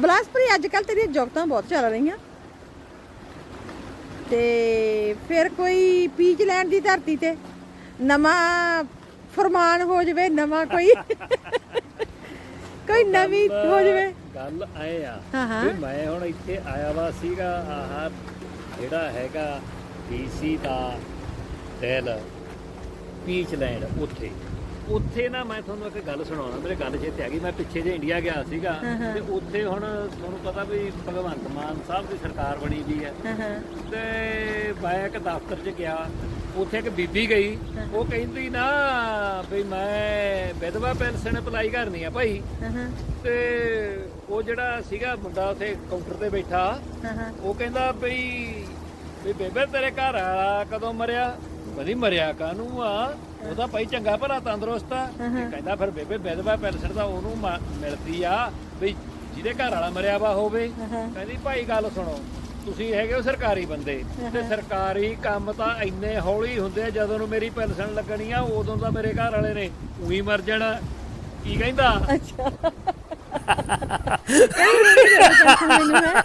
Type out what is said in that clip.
ਬਲਾਸਪੁਰੀ ਅੱਜ ਕੱਲ ਤੇਰੀਆਂ ਜੁਗਤਾਂ ਬਹੁਤ ਚੱਲ ਰਹੀਆਂ। ਤੇ ਫਿਰ ਕੋਈ ਪੀਚ ਲੈਣ ਦੀ ਧਰਤੀ ਤੇ ਨਵਾਂ ਫਰਮਾਨ ਹੋ ਜਵੇ ਨਵਾਂ ਕੋਈ ਕੋਈ ਨਵੀਂ ਹੋ ਜਵੇ। ਗੱਲ ਆਏ ਆ। ਵੀ ਮੈਂ ਹੁਣ ਇੱਥੇ ਆਇਆ ਵਾ ਸੀਗਾ ਆਹ ਜਿਹੜਾ ਹੈਗਾ ਡੀਸੀ ਦਾ ਦਿਲ ਪੀਚ ਲੈਂਡ ਉੱਥੇ। ਉੱਥੇ ਨਾ ਮੈਂ ਤੁਹਾਨੂੰ ਇੱਕ ਗੱਲ ਸੁਣਾਉਣਾ ਮੇਰੇ ਗੱਲ ਚੇਤੇ ਆ ਗਈ ਮੈਂ ਪਿੱਛੇ ਜੇ ਇੰਡੀਆ ਗਿਆ ਸੀਗਾ ਤੇ ਉੱਥੇ ਹੁਣ ਤੁਹਾਨੂੰ ਪਤਾ ਵੀ ਭਗਵੰਤ ਮਾਨ ਸਾਹਿਬ ਦੀ ਸਰਕਾਰ ਬਣੀ ਵੀ ਹੈ। ਤੇ ਮੈਂ ਇੱਕ ਦਫ਼ਤਰ 'ਚ ਗਿਆ ਉੱਥੇ ਇੱਕ ਬੀਬੀ ਗਈ ਉਹ ਕਹਿੰਦੀ ਨਾ ਵੀ ਮੈਂ ਵਿਧਵਾ ਪੈਨਸ਼ਨ ਅਪਲਾਈ ਕਰਨੀ ਆ ਭਾਈ। ਤੇ ਉਹ ਜਿਹੜਾ ਸੀਗਾ ਮੁੰਡਾ ਉੱਥੇ ਕਾਊਂਟਰ ਤੇ ਬੈਠਾ ਉਹ ਕਹਿੰਦਾ ਵੀ ਵੀ ਬੇਬੇ ਤੇਰੇ ਘਰ ਵਾਲਾ ਕਦੋਂ ਮਰਿਆ? ਬਣੀ ਮਰਿਆ ਕਾਹਨੂੰ ਆ? ਉਹਦਾ ਭਾਈ ਚੰਗਾ ਭਲਾ ਤੰਦਰੁਸਤ ਆ। ਤੇ ਕਹਿੰਦਾ ਫਿਰ ਬੇਬੇ ਵਿਧਵਾ ਪੈਨਸ਼ਨ ਦਾ ਉਹਨੂੰ ਮ- ਮਿਲਦੀ ਆ। ਵੀ ਜਿਹਦੇ ਘਰ ਵਾਲਾ ਮਰਿਆ ਵਾ ਹੋਵੇ। ਕਹਿੰਦੀ ਭਾਈ ਗੱਲ ਸੁਣੋ ਤੁਸੀਂ ਹੈਗੇ ਹੋ ਸਰਕਾਰੀ ਬੰਦੇ ਤੇ ਸਰਕਾਰੀ ਕੰਮ ਤਾਂ ਇੰਨੇ ਹੌਲੀ ਹੁੰਦੇ ਆ ਜਦੋਂ ਨੂੰ ਮੇਰੀ ਪੈਨਸ਼ਨ ਲੱਗਣੀ ਆ ਉਦੋਂ ਤਾਂ ਮੇਰੇ ਘਰ ਵਾਲੇ ਨੇ ਉਹੀ ਮਰ ਜਾਣਾ। ਕੀ ਕਹਿੰਦਾ? ਅੱਛਾ। ਕਹਿੰਦੀ ਮੈਨੂੰ ਹੈ?